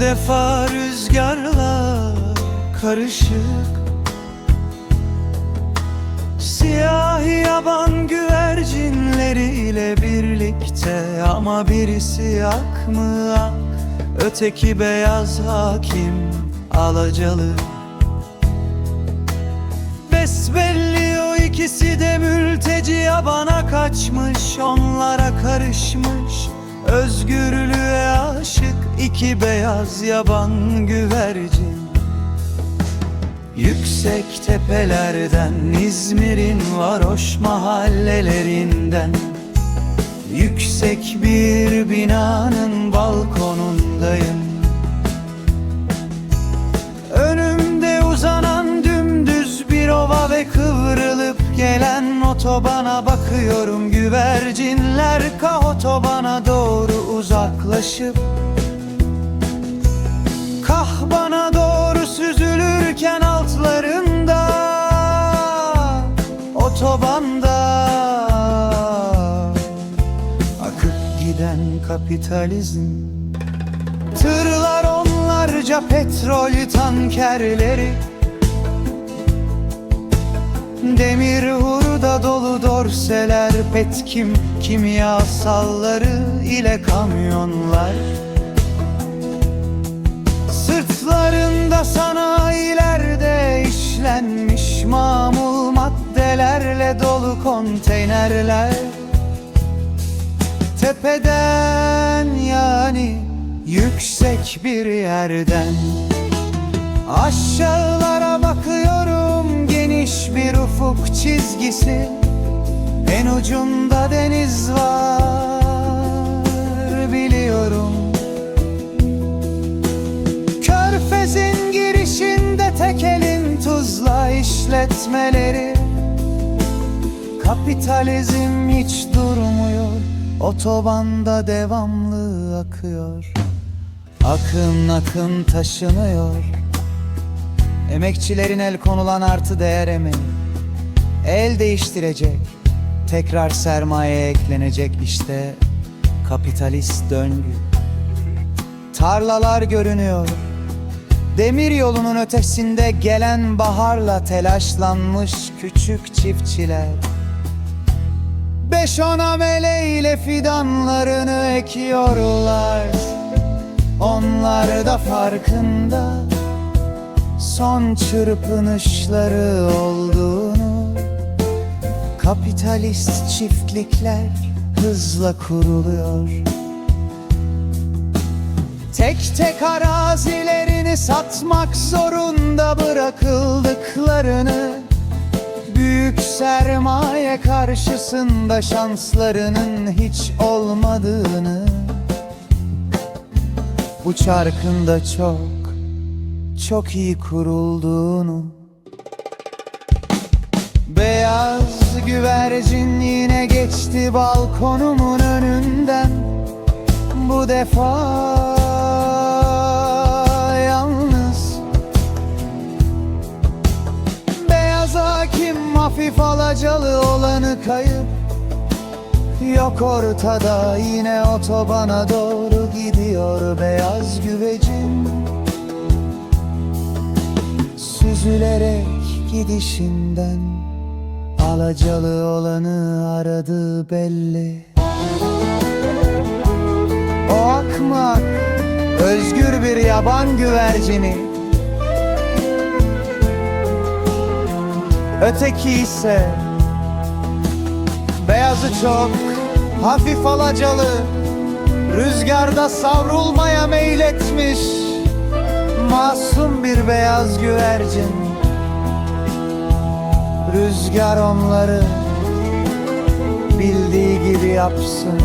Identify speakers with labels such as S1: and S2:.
S1: Bu defa rüzgarla karışık. Siyah yaban güvercinleriyle birlikte Ama birisi yak mı ak Öteki beyaz hakim alacalı. Besbelli o ikisi de mülteci yabana kaçmış Onlara karışmış özgürlüğe aşık iki beyaz yaban güvercin. Yüksek tepelerden İzmir'in varoş mahallelerinden. Yüksek bir binanın balkonundayım. Önümde uzanan dümdüz bir ova ve kıvrılıp gelen otobana bakıyorum. Güvercinler kah otobana doğru uzaklaşıp Kah bana doğru süzülürken altlarında Otobanda Akıp giden kapitalizm. Tırlar onlarca petrol tankerleri. Demir hurda dolu dorseler Petkim kimyasalları ile kamyonlar Sırtlarında sanayilerde işlenmiş mamul maddelerle dolu konteynerler. Tepeden yani yüksek bir yerden. Aşağılara bakıyorum geniş bir ufuk çizgisi. En ucunda deniz var biliyorum tuzla işletmeleri Kapitalizm hiç durmuyor Otobanda devamlı akıyor. Akın akın taşınıyor. Emekçilerin el konulan artı değer emeği El değiştirecek Tekrar sermaye eklenecek işte Kapitalist döngü. Tarlalar görünüyor Demir yolunun ötesinde gelen baharla telaşlanmış küçük çiftçiler. Beş on ameleyle fidanlarını ekiyorlar. Onlar da farkında Son çırpınışları olduğunu. Kapitalist çiftlikler hızla kuruluyor. Tek tek arazilerini satmak zorunda bırakıldıklarını Büyük sermaye karşısında şanslarının hiç olmadığını. Bu çarkın da çok, çok iyi kurulduğunu. Beyaz güvercin yine geçti balkonumun önünden. Bu defa hafif alacalı olanı kayıp. Yok ortada yine otobana doğru gidiyor beyaz güvecin Süzülerek gidişinden Alacalı olanı aradı belli. O akmak özgür bir yaban güvercini Öteki ise Beyazı çok hafif alacalı Rüzgarda savrulmaya meyletmiş Masum bir beyaz güvercin. Rüzgar onları bildiği gibi yapsın